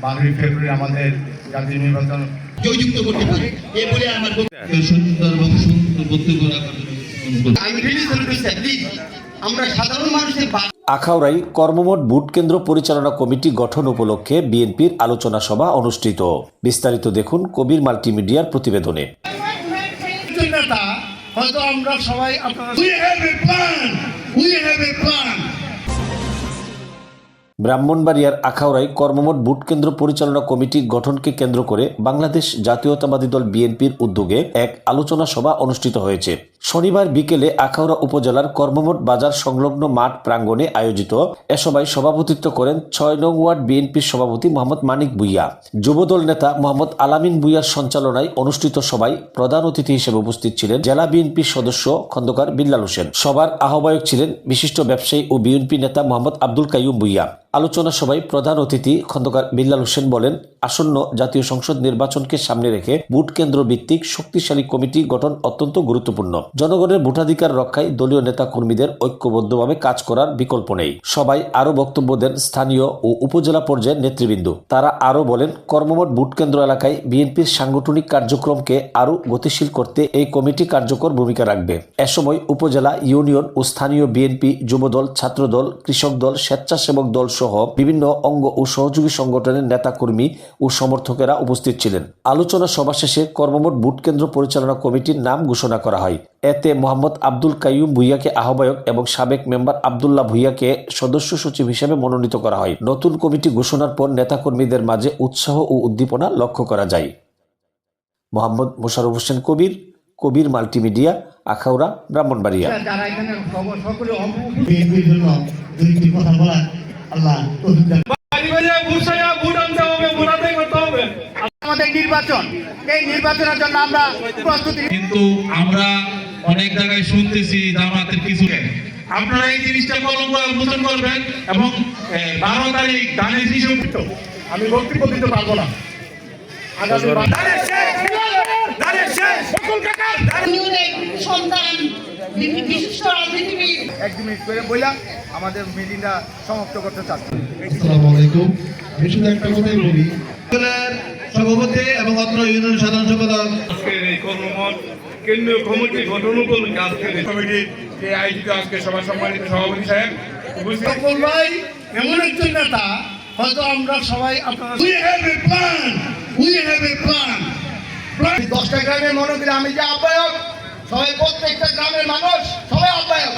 বারোই ফেব্রুয়ারি আমাদের জাতীয় নির্বাচন জয়যুক্ত করতে পারি। এ বলে আমার বক্তব্য। সুন্দরভাবে সুন্দর বক্তব্য রাখার আমরা সাধারণ মানুষের বা- আখাউড়াই কর্মমঠ বুট কেন্দ্র পরিচালনা কমিটি গঠন উপলক্ষে বিএনপির আলোচনা সভা অনুষ্ঠিত। বিস্তারিত দেখুন কবির মাল্টিমিডিয়ার প্রতিবেদনে। হয়তো আমরা সবাই আপনারা. ব্রাহ্মণবাড়িয়ার আখাউড়ায় কর্মমোট বুট কেন্দ্র পরিচালনা কমিটি গঠনকে কেন্দ্র করে বাংলাদেশ জাতীয়তাবাদী দল বিএনপির উদ্যোগে এক আলোচনা সভা অনুষ্ঠিত হয়েছে। শনিবার বিকেলে আখাউড়া উপজেলার কর্মমোট বাজার সংলগ্ন মাঠ প্রাঙ্গণে আয়োজিত এ সভায় সভাপতিত্ব করেন ছয় নং ওয়ার্ড বিএনপির সভাপতি মোহাম্মদ মানিক ভুইয়া। যুবদল নেতা মোহাম্মদ আলামিন ভুইয়ার সঞ্চালনায় অনুষ্ঠিত সভায় প্রধান অতিথি হিসেবে উপস্থিত ছিলেন জেলা বিএনপির সদস্য খন্দকার বিল্লাল হোসেন। সভার আহ্বায়ক ছিলেন বিশিষ্ট ব্যবসায়ী ও বিএনপি নেতা মোহাম্মদ আব্দুল কাইয়ুম ভুইয়া। আলোচনা সভায় প্রধান অতিথি খন্দকার বিল্লাল হোসেন বলেন, আসন্ন জাতীয় সংসদ নির্বাচনকে সামনে রেখে ভোট কেন্দ্র ভিত্তিক শক্তিশালী কমিটি গঠন অত্যন্ত গুরুত্বপূর্ণ। জনগণের ভোটাধিকার রক্ষায় দলীয় নেতা কর্মীদের ঐক্যবদ্ধভাবে কাজ করার বিকল্প নেই। সবাই আরও বক্তব্য দেন স্থানীয় ও উপজেলা পর্যায়ের নেতৃবৃন্দ। তারা আরও বলেন কর্মমঠ ভোট কেন্দ্র এলাকায় বিএনপির সাংগঠনিক কার্যক্রমকে আরও গতিশীল করতে এই কমিটি কার্যকর ভূমিকা রাখবে। এ সময় উপজেলা ইউনিয়ন ও স্থানীয় বিএনপি, যুবদল, ছাত্রদল, কৃষক দল, স্বেচ্ছাসেবক দল সহ বিভিন্ন অঙ্গ ও সহযোগী সংগঠনের নেতাকর্মী ও সমর্থকেরা উপস্থিত ছিলেন। আলোচনা সভা শেষে কর্মমঠ বুট কেন্দ্র পরিচালনা কমিটির নাম ঘোষণা করা হয়। এতে মোহাম্মদ আব্দুল কাইয়ুম ভুইয়াকে আহ্বায়ক এবং সাবেক মেম্বার আবদুল্লাহ ভুইয়াকে সদস্য সচিব হিসেবে মনোনীত করা হয়। নতুন কমিটি ঘোষণার পর নেতাকর্মীদের মাঝে উৎসাহ ও উদ্দীপনা লক্ষ্য করা যায়। মোহাম্মদ মোশারফ হোসেন কবির কবির মাল্টিমিডিয়া আখাউড়া ব্রাহ্মণবাড়িয়া। যারা এখানে খবর সকলে অবগত বিএনপির জন্য দুইটি কথা বলা আল্লাহ তৌফিক দান আমাদের নির্বাচন এই নির্বাচনের জন্য আমরা প্রস্তুতি কিন্তু আমরা অনেক জায়গায় শুনতেছি জামাতের কিছু। আপনারা এই জিনিসটা কলম করে উন্মোচন করবেন এবং বারো তারিখ ধানের শিশু আমি বক্তব্য দিতে পারব না। সন্তান বিশিষ্ট রাজনীতিবিদ। এক মিনিট করে বললাম আমাদের মিটিংটা সমাপ্ত করতে চাচ্ছি। আসসালামু আলাইকুম। আমি একটা কথাই বলি। সভাপতি এবং অত্র ইউনিয়ন সাধারণ সম্পাদক। আজকের এই কর্মমত কেন্দ্রীয় কমিটি গঠন উপলক্ষে আজকের এই কমিটির যে আয়োজিত আজকে সভা সম্মানিত সভাপতি সাহেব উপস্থিত। ভাই এমন একজন নেতা হয়তো আমরা সবাই আপনারা plan. দশটা গ্রামের মনে করি আমি যে আহ্বায়ক সবাই প্রত্যেকটা গ্রামের মানুষ সবাই আহ্বায়ক।